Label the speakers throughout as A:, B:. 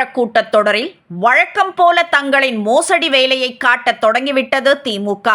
A: சட்டமன்ற கூட்டத்தொடரில் வழக்கம் போல தங்களின் மோசடி வேலையை காட்டத் தொடங்கிவிட்டது திமுக.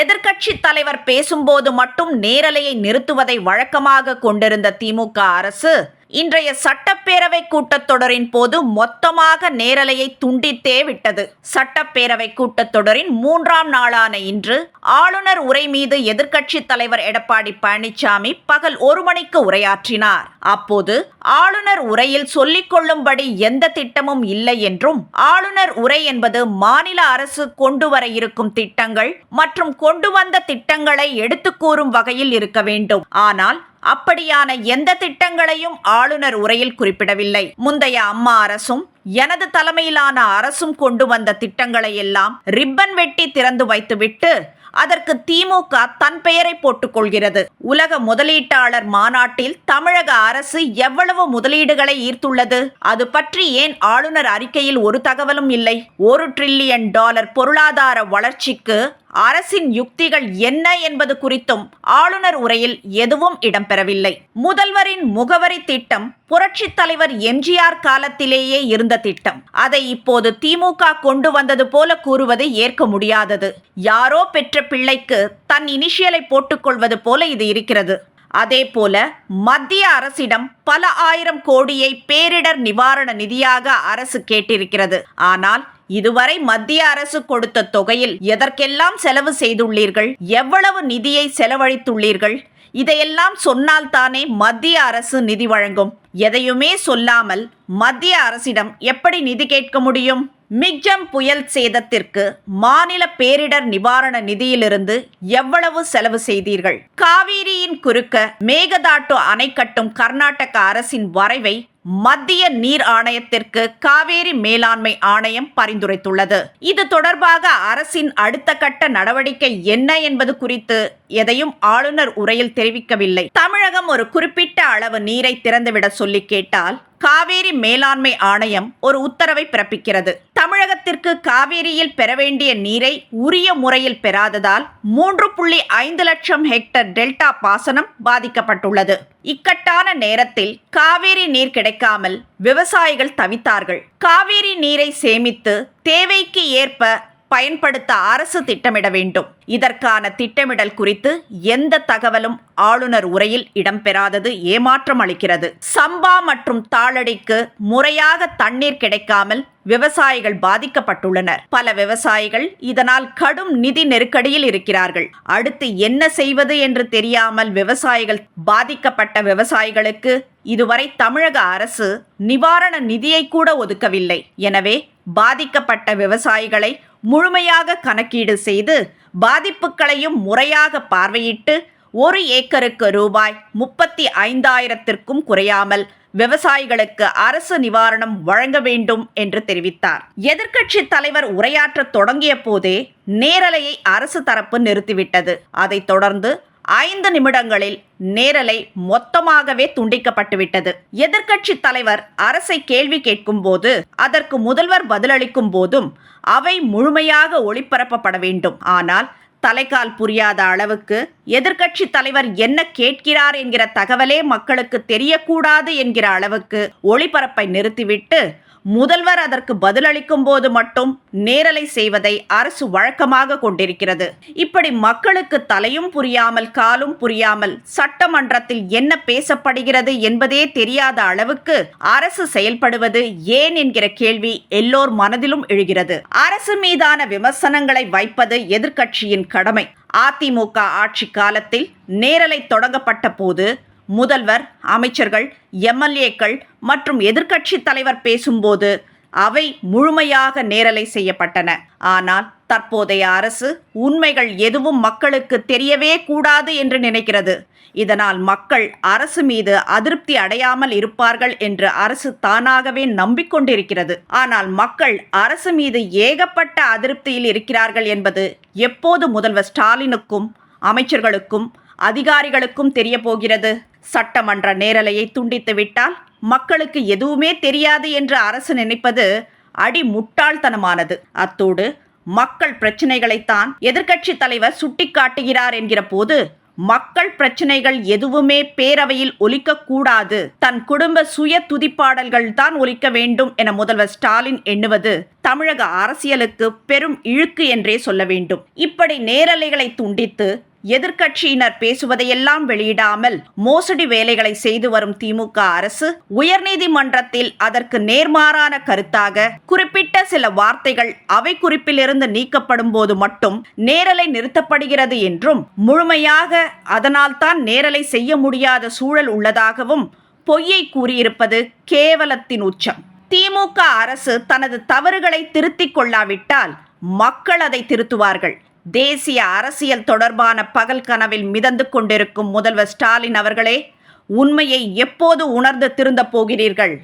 A: எதிர்க்கட்சி தலைவர் பேசும்போது மட்டும் நேரலையை நிறுத்துவதை வழக்கமாக கொண்டிருந்த திமுக அரசு இன்றைய சட்டப்பேரவை கூட்டத்தொடரின் போது மொத்தமாக நேரலையை துண்டித்தே விட்டது. சட்டப்பேரவை கூட்டத்தொடரின் மூன்றாம் நாளான இன்று ஆளுநர் உரை மீது எதிர்க்கட்சி தலைவர் எடப்பாடி பழனிசாமி பகல் ஒரு மணிக்கு உரையாற்றினார். அப்போது ஆளுநர் உரையில் சொல்லிக் கொள்ளும்படி எந்த திட்டமும் இல்லை என்றும் ஆளுநர் உரை என்பது மாநில அரசு கொண்டு வர இருக்கும் திட்டங்கள் மற்றும் கொண்டு வந்த திட்டங்களை எடுத்து கூறும் வகையில் இருக்க வேண்டும். ஆனால் அப்படியான எந்த திட்டங்களையும் ஆளுநர் உரையில் குறிப்பிடவில்லை. முந்தைய அம்மா அரசும் எனது தலைமையிலான அரசும் கொண்டு வந்த திட்டங்களை எல்லாம் ரிப்பன் வெட்டி திறந்து வைத்துவிட்டு அதற்கு திமுக தன் பெயரை போட்டுக் கொள்கிறது. உலக முதலீட்டாளர் மாநாட்டில் தமிழக அரசு எவ்வளவு முதலீடுகளை ஈர்த்துள்ளது? அது பற்றி ஏன் ஆளுநர் அறிக்கையில் ஒரு தகவலும் இல்லை? ஒரு ட்ரில்லியன் டாலர் பொருளாதார வளர்ச்சிக்கு அரசின் யுக்திகள் என்ன என்பது குறித்தும் ஆளுநர் உரையில் எதுவும் இடம்பெறவில்லை. முதல்வரின் முகவரி திட்டம் புரட்சித் தலைவர் எம்ஜிஆர் காலத்திலேயே இருந்த திட்டம். அதை இப்போது திமுக கொண்டு வந்தது போல கூறுவது ஏற்க முடியாதது. யாரோ பெற்ற பிள்ளைக்கு தன் இனிஷியலை போட்டுக்கொள்வது போல இது இருக்கிறது. அதேபோல மத்திய அரசிடம் பல ஆயிரம் கோடியை பேரிடர் நிவாரண நிதியாக அரசு கேட்டிருக்கிறது. ஆனால் இதுவரை மத்திய அரசு கொடுத்த தொகையில் எதற்கெல்லாம் செலவு செய்துள்ளீர்கள்? எவ்வளவு நிதியை செலவழித்துள்ளீர்கள்? இதையெல்லாம் சொன்னால் தானே மத்திய அரசு நிதி வழங்கும். எதையுமே சொல்லாமல் மத்திய அரசிடம் எப்படி நிதி கேட்க முடியும்? மிக்ஜம் புயல் சேதத்திற்கு மாநில பேரிடர் நிவாரண நிதியிலிருந்து எவ்வளவு செலவு செய்தீர்கள்? காவிரியின் குறுக்க மேகதாட்டு அணை கட்டும் கர்நாடக அரசின் வரைவை மத்திய நீர் ஆணையத்திற்கு காவேரி மேலாண்மை ஆணையம் பரிந்துரைத்துள்ளது. இது தொடர்பாக அரசின் அடுத்த கட்ட நடவடிக்கை என்ன என்பது குறித்து எதையும் ஆளுநர் உரையில் தெரிவிக்கவில்லை. தமிழகம் ஒரு குறிப்பிட்ட அளவு நீரை திறந்துவிட சொல்லி கேட்டால் காவேரி மேலாண்மை ஆணையம் ஒரு உத்தரவை பிறப்பிக்கிறது. தமிழகத்திற்கு காவேரியில் பெற வேண்டிய நீரை உரிய முறையில் பெறாததால் மூன்று புள்ளி ஐந்து லட்சம் ஹெக்டர் டெல்டா பாசனம் பாதிக்கப்பட்டுள்ளது. இக்கட்டான நேரத்தில் காவேரி நீர் கிடைக்காமல் விவசாயிகள் தவித்தார்கள். காவேரி நீரை சேமித்து தேவைக்கு ஏற்ப பயன்படுத்த அரசு திட்டமிட வேண்டும். இதற்கான திட்டமிடல் குறித்து எந்த தகவலும் ஆளுநர் உரையில் இடம்பெறாதது ஏமாற்றம் அளிக்கிறது. சம்பா மற்றும் தாளடிக்கு முறையாக தண்ணீர் கிடைக்காமல் விவசாயிகள் பாதிக்கப்பட்டுள்ளனர். பல விவசாயிகள் இதனால் கடும் நிதி நெருக்கடியில் இருக்கிறார்கள். அடுத்து என்ன செய்வது என்று தெரியாமல் விவசாயிகள் பாதிக்கப்பட்ட விவசாயிகளுக்கு இதுவரை தமிழக அரசு நிவாரண நிதியை கூட ஒதுக்கவில்லை. எனவே பாதிக்கப்பட்ட விவசாயிகளை முழுமையாக கணக்கீடு செய்து பாதிப்புகளையும் முறையாக பார்வையிட்டு ஒரு ஏக்கருக்கு ரூபாய் முப்பத்தி ஐந்தாயிரத்திற்கும் குறையாமல் விவசாயிகளுக்கு அரசு நிவாரணம் வழங்க வேண்டும் என்று தெரிவித்தார். எதிர்க்கட்சி தலைவர் உரையாற்ற தொடங்கிய போதே நேரலையை அரசு தரப்பு நிறுத்திவிட்டது. அதைத் தொடர்ந்து ஐந்து நிமிடங்களில் நேரலை மொத்தமாகவே துண்டிக்கப்பட்டுவிட்டது. எதிர்க்கட்சி தலைவர் அரசை கேள்வி கேட்கும் போது அதற்கு முதல்வர் பதிலளிக்கும் போதும் அவை முழுமையாக ஒளிபரப்பப்பட வேண்டும். ஆனால் தலைக்கால் புரியாத அளவுக்கு எதிர்க்கட்சி தலைவர் என்ன கேட்கிறார் என்கிற தகவலே மக்களுக்கு தெரியக்கூடாது என்கிற அளவுக்கு ஒளிபரப்பை நிறுத்திவிட்டு முதல்வர் அதற்கு பதிலளிக்கும் போது மட்டும் நேரலை செய்வதை அரசு வழக்கமாக கொண்டிருக்கிறது. இப்படி மக்களுக்கு தலையும் புரியாமல் காலும் புரியாமல் சட்டமன்றத்தில் என்ன பேசப்படுகிறது என்பதே தெரியாத அளவுக்கு அரசு செயல்படுவது ஏன் என்கிற கேள்வி எல்லோர் மனதிலும் எழுகிறது. அரசு மீதான விமர்சனங்களை வைப்பது எதிர்க்கட்சியின் கடமை. அதிமுக ஆட்சி காலத்தில் நேரலை தொடங்கப்பட்ட போது முதல்வர் அமைச்சர்கள் எம்எல்ஏக்கள் மற்றும் எதிர்க்கட்சி தலைவர் பேசும்போது அவை முழுமையாக நேரலை செய்யப்பட்டன. ஆனால் தற்போதைய அரசு உண்மைகள் எதுவும் மக்களுக்கு தெரியவே கூடாது என்று நினைக்கிறது. இதனால் மக்கள் அரசு மீது அதிருப்தி அடையாமல் இருப்பார்கள் என்று அரசு தானாகவே நம்பிக்கொண்டிருக்கிறது. ஆனால் மக்கள் அரசு மீது ஏகப்பட்ட அதிருப்தியில் இருக்கிறார்கள் என்பது எப்போது முதல்வர் ஸ்டாலினுக்கும் அமைச்சர்களுக்கும் அதிகாரிகளுக்கும் தெரிய போகிறது சட்டமன்ற நேரலையை துண்டித்து விட்டால் மக்களுக்கு எதுவுமே தெரியாது என்று அரசு நினைப்பது அடி முட்டாள்தனமானது அத்தோடு மக்கள் பிரச்சனைகளைத்தான் எதிர்க்கட்சி தலைவர் சுட்டிக்காட்டுகிறார் என்கிற போது மக்கள் பிரச்சனைகள் எதுவுமே பேரவையில் ஒலிக்கக்கூடாது தன் குடும்ப சுய துதிப்பாடல்கள் தான் ஒலிக்க வேண்டும் என முதல்வர் ஸ்டாலின் எண்ணுவது தமிழக அரசியலுக்கு பெரும் இழுக்கு என்றே சொல்ல வேண்டும். இப்படி நேரலைகளை துண்டித்து எதிர்க்கட்சியினர் பேசுவதையெல்லாம் வெளியிடாமல் மோசடி வேலைகளை செய்து வரும் திமுக அரசு உயர்நீதிமன்றத்தில் அதற்கு நேர்மாறான கருத்தாக குறிப்பிட்ட சில வார்த்தைகள் அவை குறிப்பிலிருந்து நீக்கப்படும் போது மட்டும் நேரலை நிறுத்தப்படுகிறது என்றும் முழுமையாக அதனால்தான் நேரலை செய்ய முடியாத சூழல் உள்ளதாகவும் பொய்யை கூறியிருப்பது கேவலத்தின் உச்சம். திமுக அரசு தனது தவறுகளை திருத்திக் கொள்ளாவிட்டால் மக்கள் அதை திருத்துவார்கள். தேசிய அரசியல் தொடர்பான பகல் கனவில் மிதந்து கொண்டிருக்கும் முதல்வர் ஸ்டாலின் அவர்களே உண்மையை எப்போது உணர்ந்து திருந்தப் போகிறீர்கள்?